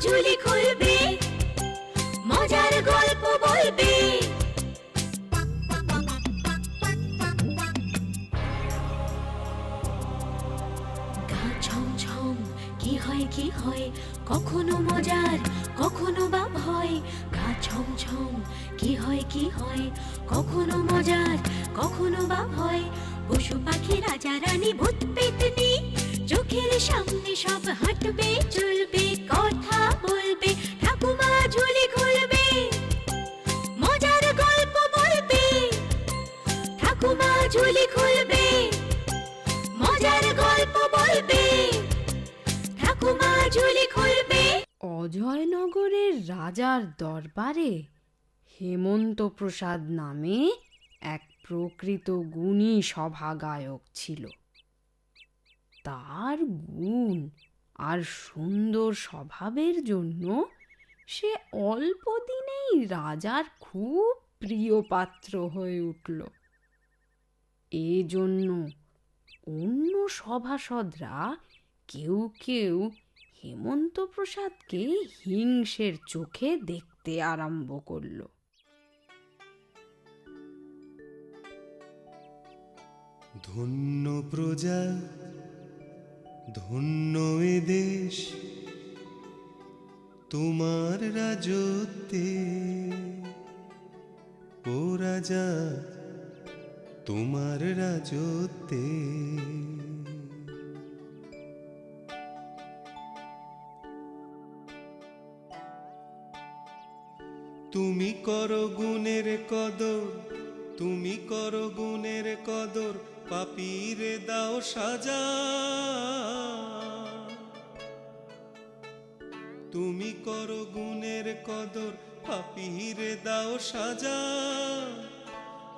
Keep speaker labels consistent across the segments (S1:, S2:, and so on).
S1: ঝুলি খুলবে, মজার গল্প বলবে। কি হয় কি হয়, কখনো মজার, কখনো বা ভয়। গা কি হয় কি হয়, কখনো মজার, কখনো বা ভয়। পশু পাখি, রাজা, রানী, ভূত, পেতনি, চোখের সামনে সব হাঁটবে, চলবে কথা।
S2: অজয়নগরের রাজার দরবারে হেমন্ত প্রসাদ নামে এক প্রকৃত গুণী সভা গায়ক ছিল। তার গুণ আর সুন্দর স্বভাবের জন্য সে অল্প দিনেই রাজার খুব প্রিয় পাত্র হয়ে উঠল। এজন্য অন্য সভাসদরা কেউ কেউ হেমন্ত প্রসাদকে হিংসের চোখে দেখতে আরম্ভ করল।
S3: ধন্য প্রজা, ধন্য এ দেশ, তোমার রাজত্বে। ও রাজা, তোমার রাজত্বে। তুমি করো গুণের কদর, তুমি করো গুণের কদর, পাপীরে দাও সাজা। তুমি করো গুণের কদর, পাপীরে দাও সাজা।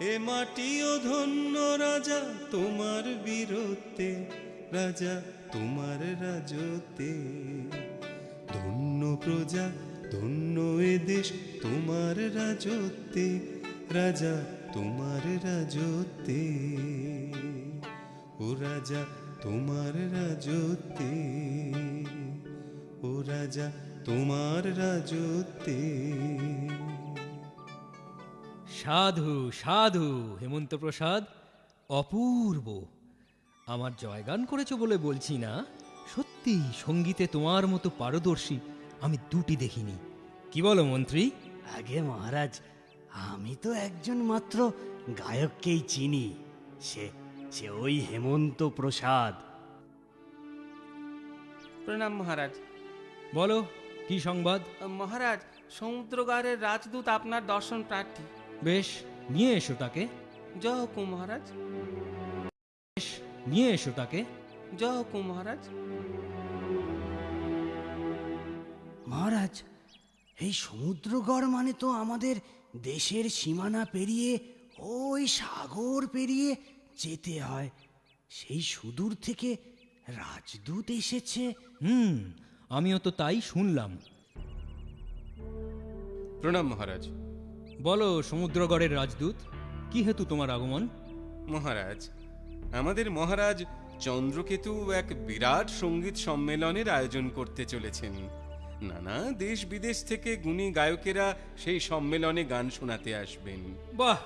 S3: এ মাটিও ধন্য রাজা, তোমার বীরত্বে, রাজা তোমার রাজতে ধন্য প্রজা ধন্য দেশ তোমার রাজত্বে, রাজা তোমার রাজত্বে। ও রাজা তোমার রাজত্বে, ও রাজা তোমার রাজত্বে।
S4: সাধু সাধু হেমন্ত প্রসাদ অপূর্ব। আমার জয়গান করেছ বলে বলছি না? সত্যি সঙ্গীতে তোমার মতো পারদর্শী আমি দুটি দেখিনি। কি বলো মন্ত্রী?
S5: আগে মহারাজ আমি তো একজন মাত্র গায়ককেই চিনি। সে সে ওই হেমন্ত প্রসাদ।
S6: প্রণাম মহারাজ।
S4: বলো কি সংবাদ?
S6: মহারাজ সমুদ্রগারের রাজদূত আপনার দর্শন প্রার্থী।
S4: বেশ নিয়ে এসো তাকে।
S6: জয় হুকুম মহারাজ।
S4: বেশ নিয়ে এসো তাকে।
S6: জয় হুকুম মহারাজ।
S5: মহারাজ এই সমুদ্রগড় মানে তো আমাদের দেশের সীমানা পেরিয়ে ওই সাগর পেরিয়ে যেতে হয়। সেই সুদূর থেকে রাজদূত এসেছে।
S4: হুম আমিও তো তাই শুনলাম।
S3: প্রণাম মহারাজ।
S4: বলো সমুদ্রগড়ের রাজদূত কি হেতু তোমার আগমন?
S3: মহারাজ আমাদের মহারাজ চন্দ্রকেতু এক বিরাট সংগীত সম্মেলনের আয়োজন করতে চলেছেন। নানা দেশ বিদেশ থেকে গুণী গায়কেরা সেই সম্মেলনে গান শোনাতে আসবেন।
S4: বাহ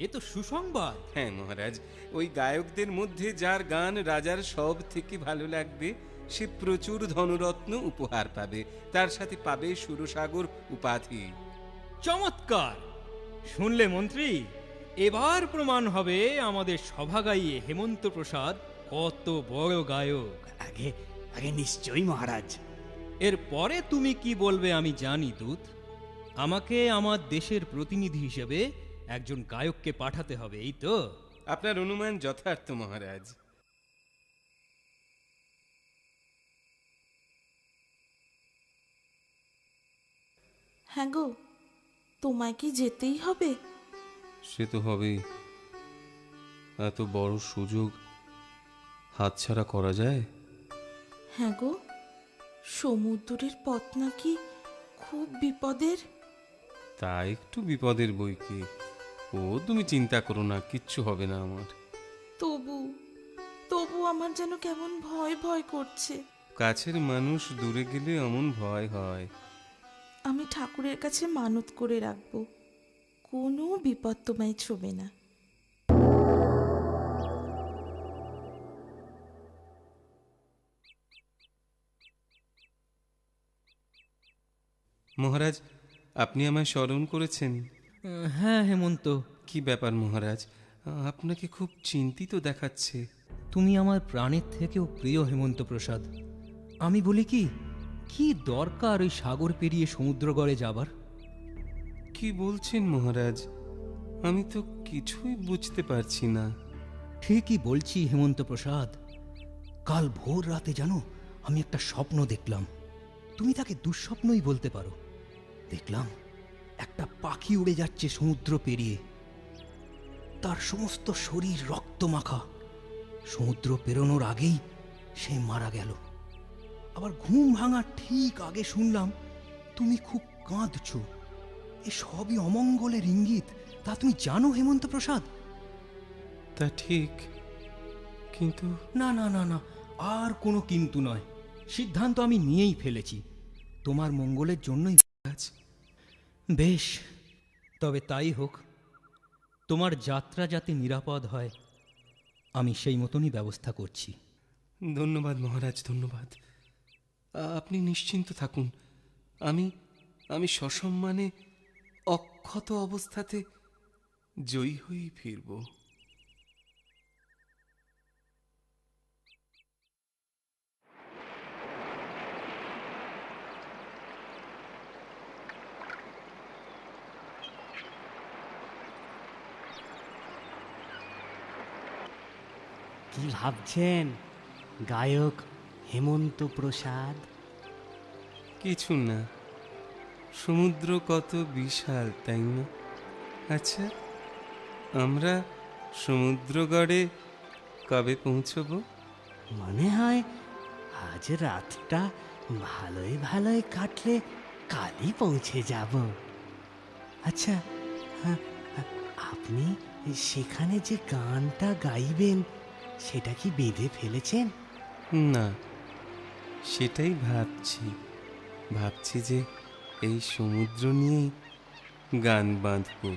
S4: এ তো সুসংবাদ।
S3: হ্যাঁ মহারাজ ওই গায়কদের মধ্যে যার গান রাজার সব থেকে ভালো লাগবে সে প্রচুর ধনরত্ন উপহার পাবে। তার সাথে পাবে সুরসাগর উপাধি।
S4: চমৎকার! শুনলে মন্ত্রী এবার প্রমাণ হবে আমাদের সভা গাইয়ে হেমন্ত প্রসাদ কত বড় গায়ক।
S5: আগে আগে নিশ্চয়ই মহারাজ।
S4: এর পরে তুমি কি বলবে আমি জানি দূত। আমাকে আমার দেশের প্রতিনিধি হিসেবে একজন গায়ককে পাঠাতে হবে এই তো?
S3: আপনার অনুমান যথার্থ মহারাজ।
S7: হ্যাঁ গো তোমায় কি যেতেই হবে?
S3: সে তো হবেই। এত বড় সুযোগ হাতছাড়া করা যায়?
S7: হ্যাঁ গো সমুদ্রের পথ নাকি খুব বিপদের?
S3: তা একটু বিপদের বই কি? ও তুমি চিন্তা করো না কিচ্ছু হবে না আমার।
S7: তবু তবু আমার যেন কেমন ভয় ভয় করছে।
S3: কাছের মানুষ দূরে গেলে এমন ভয় হয়।
S7: আমি ঠাকুরের কাছে মানত করে রাখব। কোনো বিপদ তোমায় ছোবে না।
S3: মহারাজ আপনি আমায় স্মরণ করেছেন।
S4: হ্যাঁ হেমন্ত।
S3: কি ব্যাপার মহারাজ? আপনাকে খুব চিন্তিত দেখাচ্ছে।
S4: তুমি আমার প্রাণের থেকেও প্রিয় হেমন্ত প্রসাদ। আমি বলি কি কি দরকার ওই সাগর পেরিয়ে সমুদ্রগড়ে যাবার?
S3: কি বলছেন মহারাজ? আমি তো কিছুই বুঝতে পারছি না।
S4: ঠিকই বলছি হেমন্ত প্রসাদ। কাল ভোর রাতে জানো আমি একটা স্বপ্ন দেখলাম। তুমি তাকে দুঃস্বপ্নই বলতে পারো। দেখলাম একটা পাখি উড়ে যাচ্ছে সমুদ্র পেরিয়ে। তার সমস্ত শরীর রক্ত মাখা সমুদ্র পেরোনোর আগেই সে মারা গেল। আবার ঘুম ভাঙার ঠিক আগে শুনলাম তুমি খুব কাঁদছ। এ সবই অমঙ্গলের ইঙ্গিত। তা তুমি জানো হেমন্ত প্রসাদ?
S3: তা ঠিক কিন্তু
S4: না না না না আর কোনো কিন্তু নয়। সিদ্ধান্ত আমি নিয়েই ফেলেছি। তোমার মঙ্গলের জন্যই বেশ, তবে তাই হোক। তোমার যাত্রা যাতে নিরাপদ হয়, আমি সেই মতনই ব্যবস্থা করছি।
S3: ধন্যবাদ মহারাজ, ধন্যবাদ। আপনি নিশ্চিন্ত থাকুন। আমি আমি সসম্মানে অক্ষত অবস্থাতে জয়ী হয়েই ফিরব।
S5: কি ভাবছেন গায়ক হেমন্ত প্রসাদ?
S3: কিছু না। সমুদ্র কত বিশাল তাই না? আচ্ছা আমরা সমুদ্রগড়ে কবে পৌঁছবো?
S5: মনে হয় আজ রাতটা ভালোই ভালোই কাটলে কালই পৌঁছে যাব। আচ্ছা আপনি সেখানে যে গানটা গাইবেন সেটা কি বেঁধে ফেলেছেন?
S3: না, সেটাই ভাবছি। ভাবছি যে এই সমুদ্র নিয়েই গান বাঁধব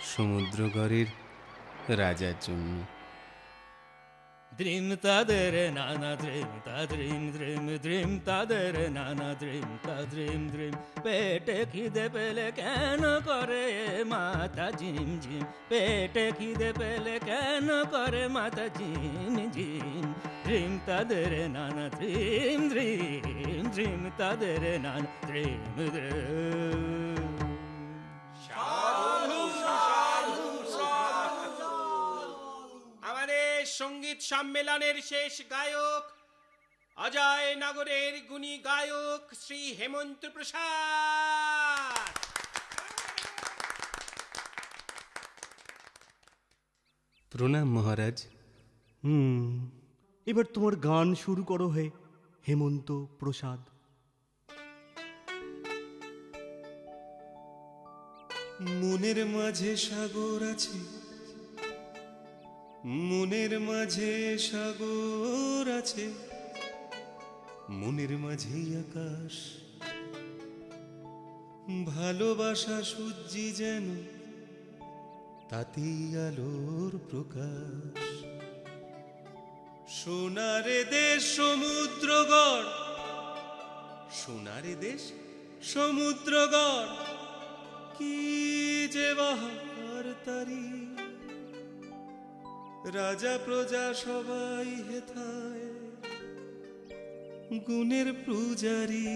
S3: সমুদ্রগড়ের রাজার জন্য।
S4: দ্রিম তাদের নানা দ্রিম তাদ্রিম দ্রিম দ্রিম তাদের নানা দ্রিম তাদ্রিম দ্রিম পেটে খিদে পেলে কেন করে মাথা ঝিম ঝিম পেটে খিদে পেলে কেন করে মাথা ঝিম ঝিম দ্রিম তাদের নানা দ্রিম দ্রিম দ্রিম তাদের নানা দ্রিম দ্রিম
S6: আমাদের সংগীত সম্মেলনের শেষ গায়ক অজয় নগরের গুণী গায়ক শ্রী হেমন্ত প্রসাদ।
S3: প্রণাম মহারাজ।
S5: হুম এবার তোমার গান শুরু করো হে হেমন্ত প্রসাদ।
S3: মনের মাঝে সাগর আছে মনের মাঝে সাগর আছে, মনের মাঝেই আকাশ। ভালোবাসা সূর্যি যেন তাতেই আলোর প্রকাশ। সোনারে দেশ সমুদ্রগড়, সোনারে দেশ সমুদ্রগড়, কি যে বাহার তারি। রাজা প্রজা সবাই হেথায়। গুণের পূজারি।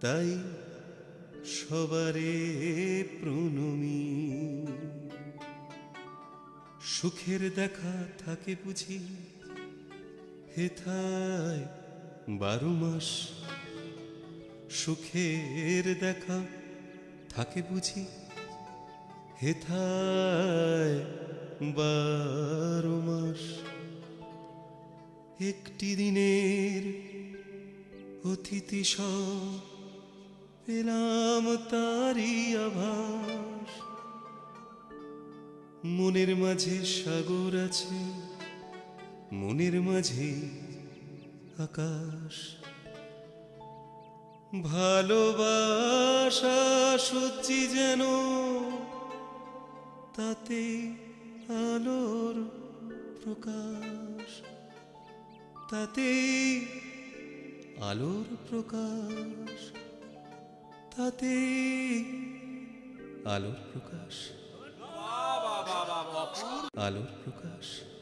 S3: তাই সবারে প্রণমী। সুখের দেখা থাকে বুঝি, হেথায় বারো মাস। সুখের দেখা থাকে বুঝি হেথায় বারো মাস। একটি দিনের অতিথি পেলাম তারি আভাস। মনের মাঝে সাগর আছে, মনের মাঝে আকাশ। ভালোবাসা সত্যি যেন তাতে আলোর প্রকাশ। তাতে আলোর প্রকাশ। তাতে আলোর প্রকাশ। আলোর প্রকাশ।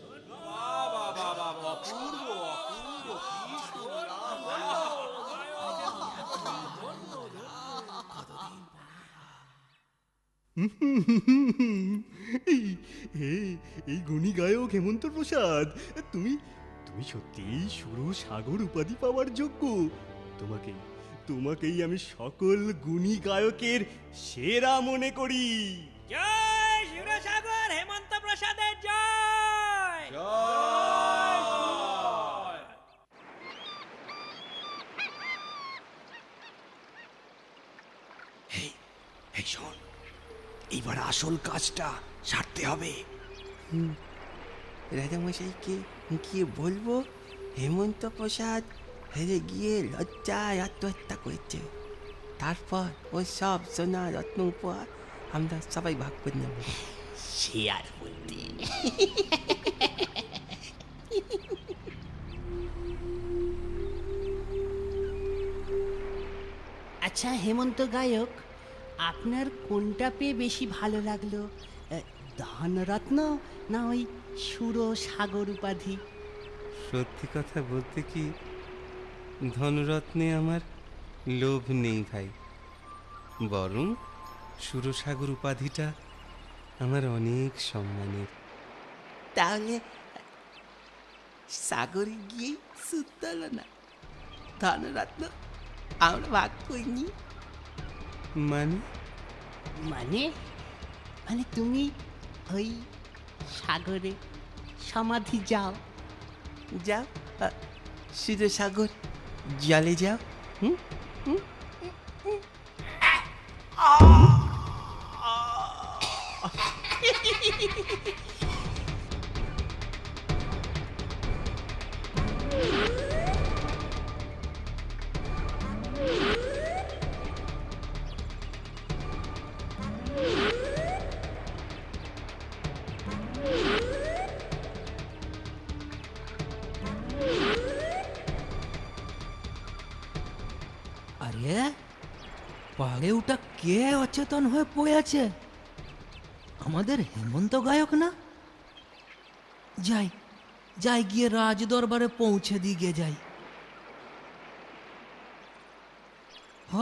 S5: এই এই- এই গুণী গায়ক হেমন্ত প্রসাদ তুমি তুমি সত্যিই সুর সাগর উপাধি পাওয়ার যোগ্য। তোমাকে তোমাকেই আমি সকল গুণী গায়কের সেরা মনে করি।
S4: জয় শিবসাগর হেমন্ত প্রসাদের জয়!
S5: এই এইবার আসল কাজটা সারতে হবে।
S8: রাজামশাইকে গিয়ে বলব? হেমন্ত প্রসাদ হেরে গিয়ে লজ্জায় আত্মহত্যা করেছে। তারপর ও সব সোনা রত্ন উপহার আমরা সবাই ভাগ করে নেব।
S5: সে আর বলতে
S9: আচ্ছা হেমন্ত গায়ক আপনার কোনটা পেয়ে বেশি ভালো লাগল? ধনরত্ন না ওই সুর সাগর উপাধি?
S3: সত্যি কথা বলতে কি ধনরত্নে আমার লোভ নেই ভাই। বরং সুরসাগর উপাধিটা আমার অনেক সম্মানের।
S8: তাহলে সাগরে গিয়ে সুতো হলো না। ধনরত্ন আমরা ভাগ করিনি।
S3: মানে?
S9: মানে? মানে তুমি ওই সাগরে সমাধি যাও।
S8: যাও? সুতো সাগর জলে যাও। হুম? হুম?
S4: আরে পাহাড়ে ওটা কে অচেতন হয়ে পড়ে আছে আমাদের হেমন্ত গায়ক না? যাই যাই গিয়ে রাজ দরবারে পৌঁছে দিয়ে যাই। হ,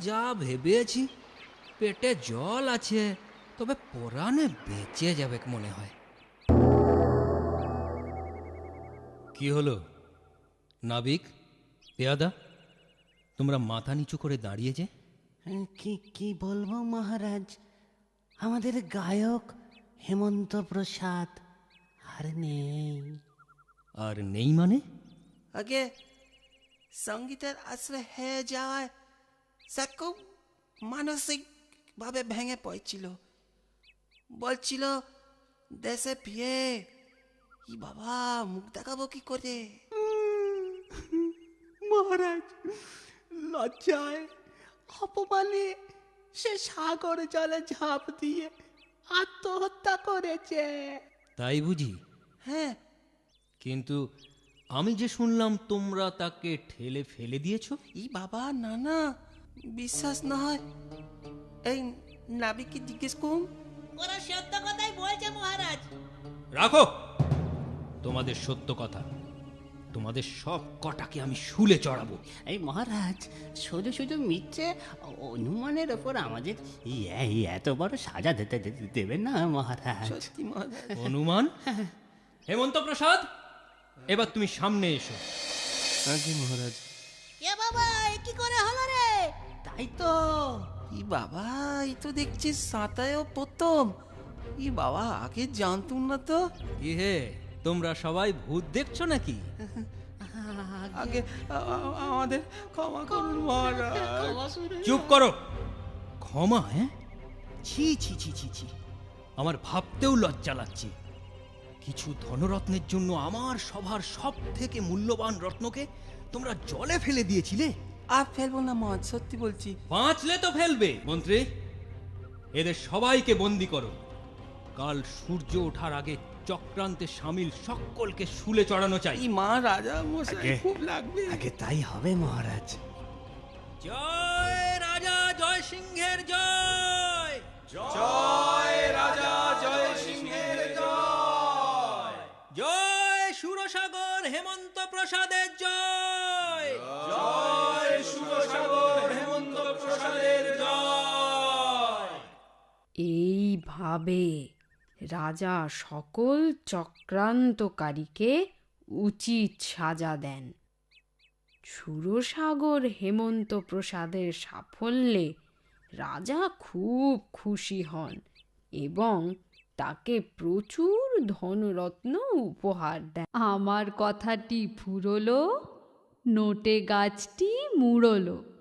S4: যা ভেবেছি পেটে জল আছে তবে পরাণে বেঁচে যাবে মনে হয়। কি হলো? নাবিক? পেয়াদা? তোমরা মাথা নিচু করে দাঁড়িয়ে যে।
S9: এ, কি কি বলব মহারাজ? আমাদের গায়ক হেমন্ত প্রসাদ। আর নেই।
S4: আর নেই মানে?
S8: আগে সঙ্গীতের আশ্রয় হয়ে যাওয়ায় সে খুব মানসিকভাবে ভেঙে পড়ছিল। বলছিল দেশে ফিরে ই বাবা মুখ দেখাবো কি করে?
S5: মহারাজ লজ্জায় অপমানে সে সাগর জলে ঝাঁপ দিয়ে আত্মহত্যা করেছে।
S4: তাই বুঝি?
S8: হ্যাঁ।
S4: কিন্তু আমি যে শুনলাম তোমরা তাকে ঠেলে ফেলে দিয়েছ?
S8: ই বাবা না না বিশ্বাস না হয়। এই নাবিককে জিজ্ঞেস করুন।
S9: ওরা সত্য কথাই বলছে মহারাজ।
S4: রাখো! তোমাদের সত্য কথা। তোমাদের সব কটাকে আমি শুলে চড়াবো।
S9: এই মহারাজ শুধু শুধু মিথ্যে অনুমানের ওপর আমাদের এত বড় সাজা দিতে দেবেন না মহারাজ।
S8: সত্যি মহারাজ।
S4: অনুমান? হেমন্ত প্রসাদ এবার তুমি সামনে এসো।
S3: আগে মহারাজ।
S9: এ বাবা এ কি করে হলো রে? তাই তো।
S8: ই বাবা এই তো দেখছি সাঁতারেও প্রথম। ই বাবা আগে জানতুম না তো।
S4: কি হে? তোমরা সবাই ভূত দেখছ নাকি?
S8: আগে আমাদের ক্ষমা করুন মহারাজ।
S4: চুপ করো। ক্ষমা হ্যাঁ? ছি ছি ছি ছি ছি। আমার ভাবতেও লজ্জা লাগছে। কিছু ধনরত্নের জন্য আমার সভার সব থেকে মূল্যবান রত্নকে তোমরা জলে ফেলে দিয়েছিলে?
S8: আর ফেলব না মহারাজ সত্যি বলছি।
S4: বাঁচলে তো ফেলবে মন্ত্রী। এদের সবাইকে বন্দি করো। কাল সূর্য ওঠার আগে চক্রান্তে সামিল সকলকে শুলে চড়ানো চাই।
S8: এই মা রাজা মশাই খুব লাগবে।
S5: আগে তাই হবে মহারাজ।
S4: জয় রাজা জয় সিংহের জয়।
S3: জয় রাজা জয় সিংহের জয়।
S4: জয় সুরসাগর হেমন্ত প্রসাদের জয়।
S3: জয় সুরসাগর হেমন্ত প্রসাদের জয়।
S2: এইভাবে রাজা সকল চক্রান্তকারীকে উচিত সাজা দেন। সুরসাগর হেমন্ত প্রসাদের সাফল্যে রাজা খুব খুশি হন এবং তাকে প্রচুর ধনরত্ন উপহার দেন। আমার কথাটি ফুরলো, নোটে গাছটি মুড়লো।